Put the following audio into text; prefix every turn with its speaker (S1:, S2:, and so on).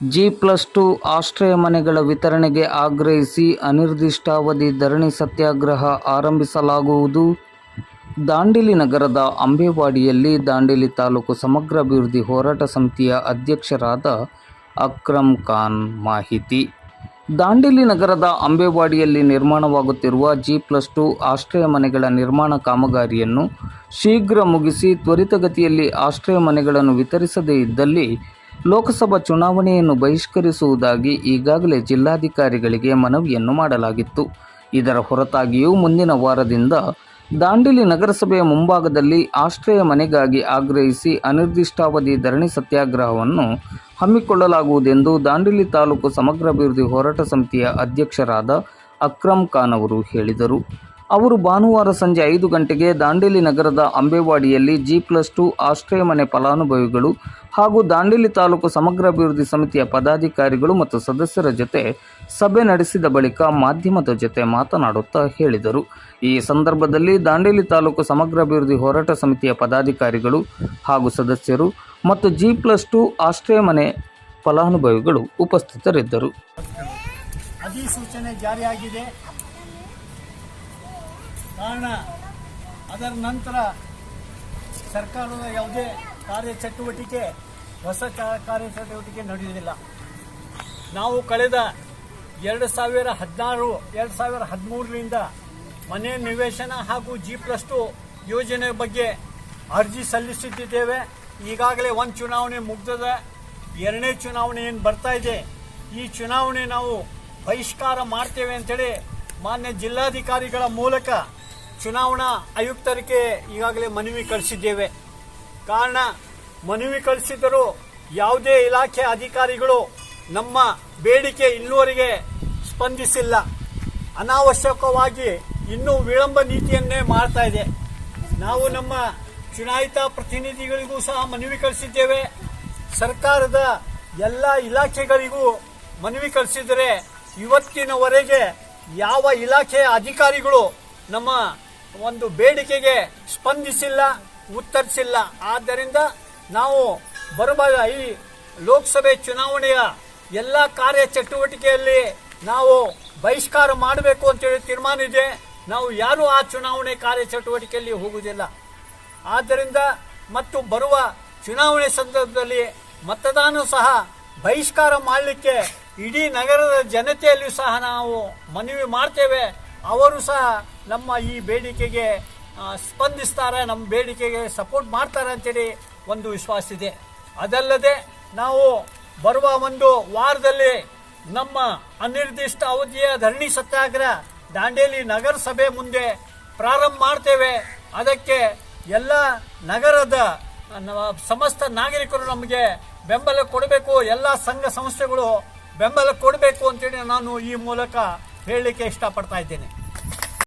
S1: G plus two ಆಶ್ರಯ ಮನೆಗಳ ವಿತರಣೆಗೆ ಆಗ್ರಹಿಸಿ ಅನಿರ್ದಿಷ್ಟಾವಧಿ ಧರಣಿ ಸತ್ಯಾಗ್ರಹ ಆರಂಭಿಸಲಾಗುವುದು. ದಾಂಡೇಲಿ ನಗರದ ಅಂಬೇವಾಡಿಯಲ್ಲಿ ದಾಂಡೇಲಿ ತಾಲೂಕು ಸಮಗ್ರ ಅಭಿವೃದ್ಧಿ ಹೋರಾಟ ಸಮಿತಿಯ ಅಧ್ಯಕ್ಷರಾದ ಅಕ್ರಮ್ ಖಾನ್ ಮಾಹಿತಿ. ದಾಂಡೇಲಿ ನಗರದ ಅಂಬೇವಾಡಿಯಲ್ಲಿ ನಿರ್ಮಾಣವಾಗುತ್ತಿರುವ ಜಿ ಪ್ಲಸ್ ಟು ಆಶ್ರಯ ಮನೆಗಳ ನಿರ್ಮಾಣ ಕಾಮಗಾರಿಯನ್ನು ಶೀಘ್ರ ಮುಗಿಸಿ ತ್ವರಿತಗತಿಯಲ್ಲಿ ಆಶ್ರಯ ಮನೆಗಳನ್ನು ವಿತರಿಸದೇ ಇದ್ದಲ್ಲಿ ಲೋಕಸಭಾ ಚುನಾವಣೆಯನ್ನು ಬಹಿಷ್ಕರಿಸುವುದಾಗಿ ಈಗಾಗಲೇ ಜಿಲ್ಲಾಧಿಕಾರಿಗಳಿಗೆ ಮನವಿಯನ್ನು ಮಾಡಲಾಗಿತ್ತು. ಇದರ ಹೊರತಾಗಿಯೂ ಮುಂದಿನ ವಾರದಿಂದ ದಾಂಡೇಲಿ ನಗರಸಭೆಯ ಮುಂಭಾಗದಲ್ಲಿ ಆಶ್ರಯ ಮನೆಗಾಗಿ ಆಗ್ರಹಿಸಿ ಅನಿರ್ದಿಷ್ಟಾವಧಿ ಧರಣಿ ಸತ್ಯಾಗ್ರಹವನ್ನು ಹಮ್ಮಿಕೊಳ್ಳಲಾಗುವುದೆಂದು ದಾಂಡೇಲಿ ತಾಲೂಕು ಸಮಗ್ರ ಅಭಿವೃದ್ಧಿ ಹೋರಾಟ ಸಮಿತಿಯ ಅಧ್ಯಕ್ಷರಾದ ಅಕ್ರಮ್ ಖಾನ್ ಅವರು ಹೇಳಿದರು. ಅವರು ಭಾನುವಾರ ಸಂಜೆ ಐದು ಗಂಟೆಗೆ ದಾಂಡೇಲಿ ನಗರದ ಅಂಬೇವಾಡಿಯಲ್ಲಿ ಜಿ ಪ್ಲಸ್ ಟು ಆಶ್ರಯ ಮನೆ ಫಲಾನುಭವಿಗಳು ಹಾಗೂ ದಾಂಡೇಲಿ ತಾಲೂಕು ಸಮಗ್ರ ಅಭಿವೃದ್ಧಿ ಸಮಿತಿಯ ಪದಾಧಿಕಾರಿಗಳು ಮತ್ತು ಸದಸ್ಯರ ಜೊತೆ ಸಭೆ ನಡೆಸಿದ ಬಳಿಕ ಮಾಧ್ಯಮದ ಜೊತೆ ಮಾತನಾಡುತ್ತಾ ಹೇಳಿದರು. ಈ ಸಂದರ್ಭದಲ್ಲಿ ದಾಂಡೇಲಿ ತಾಲೂಕು ಸಮಗ್ರ ಅಭಿವೃದ್ಧಿ ಹೋರಾಟ ಸಮಿತಿಯ ಪದಾಧಿಕಾರಿಗಳು ಹಾಗೂ ಸದಸ್ಯರು ಮತ್ತು ಜಿ ಪ್ಲಸ್ ಟು ಆಶ್ರಯ ಮನೆ ಫಲಾನುಭವಿಗಳು ಉಪಸ್ಥಿತರಿದ್ದರು.
S2: ಅಧಿಸೂಚನೆ ಜಾರಿಯಾಗಿದೆ. ಕಾರಣ ಅದರ ನಂತರ ಸರ್ಕಾರದ ಯಾವುದೇ ಕಾರ್ಯಚಟುವಟಿಕೆ, ಹೊಸ ಕಾರ್ಯಚಟುವಟಿಕೆ ನಡೆಯುವುದಿಲ್ಲ. ನಾವು ಕಳೆದ ಎರಡು ಸಾವಿರ ಹದಿನಾರು, ಎರಡು ಸಾವಿರ ಹದಿಮೂರರಿಂದ ಮನೆ ನಿವೇಶನ ಹಾಗೂ ಜಿ ಪ್ಲಸ್ ಟು ಯೋಜನೆ ಬಗ್ಗೆ ಅರ್ಜಿ ಸಲ್ಲಿಸುತ್ತಿದ್ದೇವೆ. ಈಗಾಗಲೇ ಒಂದು ಚುನಾವಣೆ ಮುಗ್ದದ, ಎರಡನೇ ಚುನಾವಣೆ ಏನು ಬರ್ತಾ ಇದೆ, ಈ ಚುನಾವಣೆ ನಾವು ಬಹಿಷ್ಕಾರ ಮಾಡ್ತೇವೆ ಅಂತೇಳಿ ಮಾನ್ಯ ಜಿಲ್ಲಾಧಿಕಾರಿಗಳ ಮೂಲಕ ಚುನಾವಣಾ ಆಯುಕ್ತರಿಗೆ ಈಗಾಗಲೇ ಮನವಿ ಕಳಿಸಿದ್ದೇವೆ. ಕಾರಣ, ಮನವಿ ಕಳಿಸಿದರೂ ಯಾವುದೇ ಇಲಾಖೆ ಅಧಿಕಾರಿಗಳು ನಮ್ಮ ಬೇಡಿಕೆ ಇನ್ನುವರೆಗೆ ಸ್ಪಂದಿಸಿಲ್ಲ. ಅನಾವಶ್ಯಕವಾಗಿ ಇನ್ನೂ ವಿಳಂಬ ನೀತಿಯನ್ನೇ ಮಾಡ್ತಾ ಇದೆ. ನಾವು ನಮ್ಮ ಚುನಾಯಿತ ಪ್ರತಿನಿಧಿಗಳಿಗೂ ಸಹ ಮನವಿ ಕಳಿಸಿದ್ದೇವೆ. ಸರ್ಕಾರದ ಎಲ್ಲ ಇಲಾಖೆಗಳಿಗೂ ಮನವಿ ಕಳಿಸಿದರೆ ಇವತ್ತಿನವರೆಗೆ ಯಾವ ಇಲಾಖೆಯ ಅಧಿಕಾರಿಗಳು ನಮ್ಮ ಒಂದು ಬೇಡಿಕೆಗೆ ಸ್ಪಂದಿಸಿಲ್ಲ, ಉತ್ತರಿಸಿಲ್ಲ. ಆದ್ದರಿಂದ ನಾವು ಬರುವ ಈ ಲೋಕಸಭೆ ಚುನಾವಣೆಯ ಎಲ್ಲ ಕಾರ್ಯಚಟುವಟಿಕೆಯಲ್ಲಿ ನಾವು ಬಹಿಷ್ಕಾರ ಮಾಡಬೇಕು ಅಂತೇಳಿ ತೀರ್ಮಾನ ಇದೆ. ನಾವು ಯಾರೂ ಆ ಚುನಾವಣೆ ಕಾರ್ಯಚಟುವಟಿಕೆಯಲ್ಲಿ ಹೋಗುವುದಿಲ್ಲ. ಆದ್ದರಿಂದ ಮತ್ತು ಬರುವ ಚುನಾವಣೆ ಸಂದರ್ಭದಲ್ಲಿ ಮತದಾನ ಸಹ ಬಹಿಷ್ಕಾರ ಮಾಡಲಿಕ್ಕೆ ಇಡೀ ನಗರದ ಜನತೆಯಲ್ಲಿಯೂ ಸಹ ನಾವು ಮನವಿ ಮಾಡ್ತೇವೆ. ಅವರು ಸಹ ನಮ್ಮ ಈ ಬೇಡಿಕೆಗೆ ಸ್ಪಂದಿಸ್ತಾರೆ, ನಮ್ಮ ಬೇಡಿಕೆಗೆ ಸಪೋರ್ಟ್ ಮಾಡ್ತಾರೆ ಅಂತೇಳಿ ಒಂದು ವಿಶ್ವಾಸ ಇದೆ. ಅದಲ್ಲದೆ ನಾವು ಬರುವ ಒಂದು ವಾರದಲ್ಲಿ ನಮ್ಮ ಅನಿರ್ದಿಷ್ಟ ಅವಧಿಯ ಧರಣಿ ಸತ್ಯಾಗ್ರಹ ದಾಂಡೇಲಿ ನಗರಸಭೆ ಮುಂದೆ ಪ್ರಾರಂಭ ಮಾಡ್ತೇವೆ. ಅದಕ್ಕೆ ಎಲ್ಲ ನಗರದ ಸಮಸ್ತ ನಾಗರಿಕರು ನಮಗೆ ಬೆಂಬಲ ಕೊಡಬೇಕು. ಎಲ್ಲ ಸಂಘ ಸಂಸ್ಥೆಗಳು ಬೆಂಬಲ ಕೊಡಬೇಕು ಅಂತೇಳಿ ನಾನು ಈ ಮೂಲಕ ಹೇಳಲಿಕ್ಕೆ ಇಷ್ಟಪಡ್ತಾ ಇದ್ದೇನೆ.